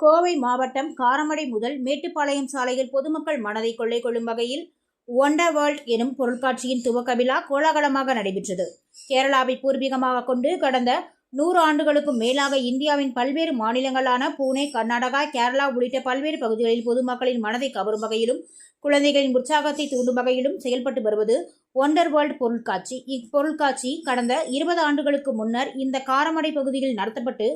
கோவை மாவட்டம் காரமடை முதல் மேட்டுப்பாளையம் சாலையில் பொதுமக்கள் மனதை கொள்ளை கொள்ளும் வகையில் ஒண்டர் வேர்ல்ட் எனும் பொருட்காட்சியின் துவக்க விழா கோலாகலமாக நடைபெற்றது. கேரளாவை பூர்வீகமாக கொண்டு கடந்த நூறு ஆண்டுகளுக்கும் மேலாக இந்தியாவின் பல்வேறு மாநிலங்களான பூனே கர்நாடகா கேரளா உள்ளிட்ட பல்வேறு பகுதிகளில் பொதுமக்களின் மனதை கவரும் வகையிலும் குழந்தைகளின் உற்சாகத்தை தூண்டும் வகையிலும் செயல்பட்டு வருவது ஒண்டர் வேர்ல்ட் பொருட்காட்சி. இப்பொருட்காட்சி கடந்த இருபது ஆண்டுகளுக்கு முன்னர் இந்த காரமடை பகுதியில் நடத்தப்பட்டு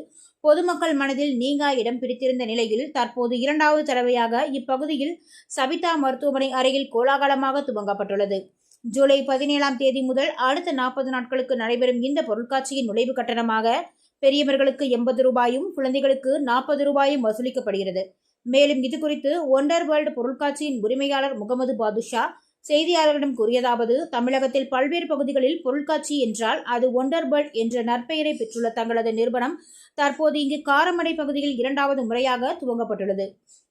பொதுமக்கள் மனதில் நீங்கா இடம் பிடித்திருந்த நிலையில் தற்போது இரண்டாவது தடவையாக இப்பகுதியில் சவிதா மருத்துவமனை அருகில் கோலாகலமாக துவங்கப்பட்டுள்ளது. ஜூலை பதினேழாம் தேதி முதல் அடுத்த நாற்பது நாட்களுக்கு நடைபெறும் இந்த பொருட்காட்சியின் நுழைவு கட்டணமாக பெரியவர்களுக்கு எண்பது ரூபாயும் குழந்தைகளுக்கு நாற்பது ரூபாயும் வசூலிக்கப்படுகிறது. மேலும் இது குறித்து ஒண்டர் வேர்ல்டு பொருட்காட்சியின் உரிமையாளர் முகமது பாதுஷா செய்தியாளர்களிடம் கூறியதாவது தமிழகத்தில் பல்வேறு பகுதிகளில் பொருட்காட்சி என்றால் அது ஒண்டர் வேர்ல்ட் என்ற நற்பெயரை பெற்றுள்ள தங்களது நிறுவனம் தற்போது இங்கு காரமடை பகுதியில் இரண்டாவது முறையாக துவங்கப்பட்டுள்ளது.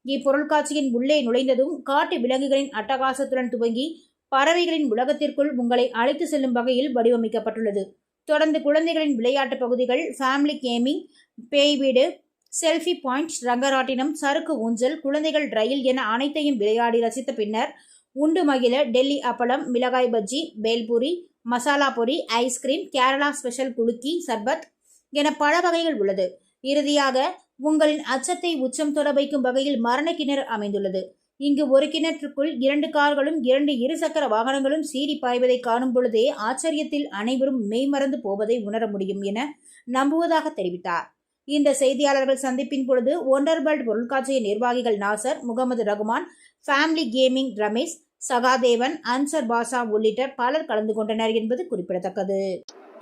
இப்பொருட்காட்சியின் உள்ளே நுழைந்ததும் காட்டு விலங்குகளின் அட்டகாசத்துடன் துவங்கி பறவைகளின் உலகத்திற்குள் உங்களை அழைத்து செல்லும் வகையில் வடிவமைக்கப்பட்டுள்ளது. தொடர்ந்து குழந்தைகளின் விளையாட்டு பகுதிகள் ஃபேமிலி கேமிங் பேய் வீடு செல்ஃபி பாயிண்ட் ரங்கராட்டினம் சறுக்கு ஊஞ்சல் குழந்தைகள் ரயில் என அனைத்தையும் விளையாடி ரசித்த பின்னர் உண்டு மகிழ டெல்லி அப்பளம் மிளகாய் பஜ்ஜி பேல்பூரி மசாலா பொரி ஐஸ்கிரீம் கேரளா ஸ்பெஷல் குலுக்கி சர்பத் என பல வகைகள் உள்ளது. இறுதியாக உங்களின் அச்சத்தை உச்சம் தொட வைக்கும் வகையில் மரண கிணறு அமைந்துள்ளது. இங்கு ஒரு கிணற்றுக்குள் இரண்டு கார்களும் இரண்டு இருசக்கர வாகனங்களும் சீறி பாய்வதை காணும் பொழுதே ஆச்சரியத்தில் அனைவரும் மெய்மறந்து போவதை உணர முடியும் என நம்புவதாக தெரிவித்தார். இந்த செய்தியாளர்கள் சந்திப்பின் பொழுது ஒண்டர்பர்ட் பொருட்காட்சியின் நிர்வாகிகள் நாசர் முகமது ரகுமான் ஃபேமிலி கேமிங் ரமேஷ் சகாதேவன் அன்சர் பாசா உள்ளிட்ட பலர் கலந்து கொண்டனர் என்பது குறிப்பிடத்தக்கது.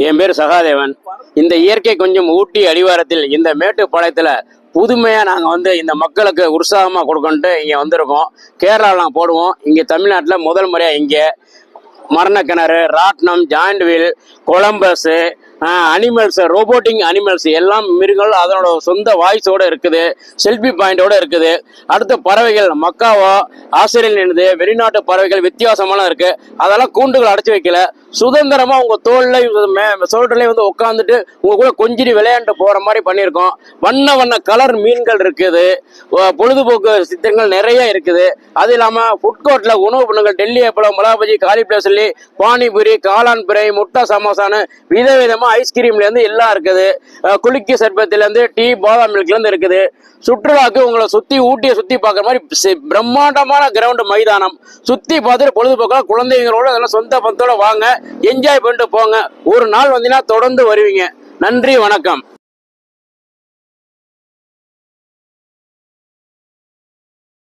என் பேர் சகாதேவன். இந்த இயற்கை கொஞ்சம் ஊட்டி அடிவாரத்தில் இந்த மேட்டுப்பாளையத்தில் புதுமையாக நாங்கள் வந்து இந்த மக்களுக்கு உற்சாகமாக கொடுக்கணுன்ட்டு இங்கே வந்திருக்கோம். கேரளாலாம் போடுவோம். இங்கே தமிழ்நாட்டில் முதல் முறையாக இங்கே மரணக்கிணறு ராட்னம் giant wheel Columbus animals robotic animals எல்லாம் மிருகங்கள் அதனோட சொந்த வாய்ஸோட இருக்குது செல்ஃபி பாயிண்டோட இருக்குது. அடுத்த பறவைகள் மக்காவோ ஆஸ்திரேலியனுது வெளிநாட்டு பறவைகள் வித்தியாசமான இருக்கு. அதெல்லாம் கூண்டுகள் அடைச்சி வைக்கல. சுதந்திரமா உங்க தோல்ல சோல்டர்லயே வந்து உட்காந்துட்டு உங்க கூட கொஞ்சிரி விளையாண்டு போற மாதிரி பண்ணியிருக்கோம். வண்ண வண்ண கலர் மீன்கள் இருக்குது. பொழுதுபோக்கு சித்திரங்கள் நிறைய இருக்குது. அது இல்லாம ஃபுட் கோர்ட்ல உணவு பண்ணுங்கள் டெல்லி அப்பளம் மிளகாபஜி காலிஃபிளவர் சொல்லி பானிபூரி காளான் பிரை முட்டை சமோசான்னு விதவிதமா ஐஸ்கிரீம்லேருந்து எல்லாம் இருக்குது. குலுக்கி சர்பத்துல டீ பாதாம் மில்க்லேருந்து இருக்குது. சுற்றுலாக்கு உங்களை சுற்றி ஊட்டியை சுற்றி பார்க்குற மாதிரி பிரம்மாண்டமான கிரவுண்டு மைதானம். சுற்றி பார்த்துட்டு பொழுதுபோக்காக குழந்தைங்களோட அதெல்லாம் சொந்த பந்தத்தோடு வாங்க என்ஜாய் பண்ணிட்டு போங்க. ஒரு நாள் வந்தீங்கன்னா தொடர்ந்து வருவீங்க. நன்றி வணக்கம்.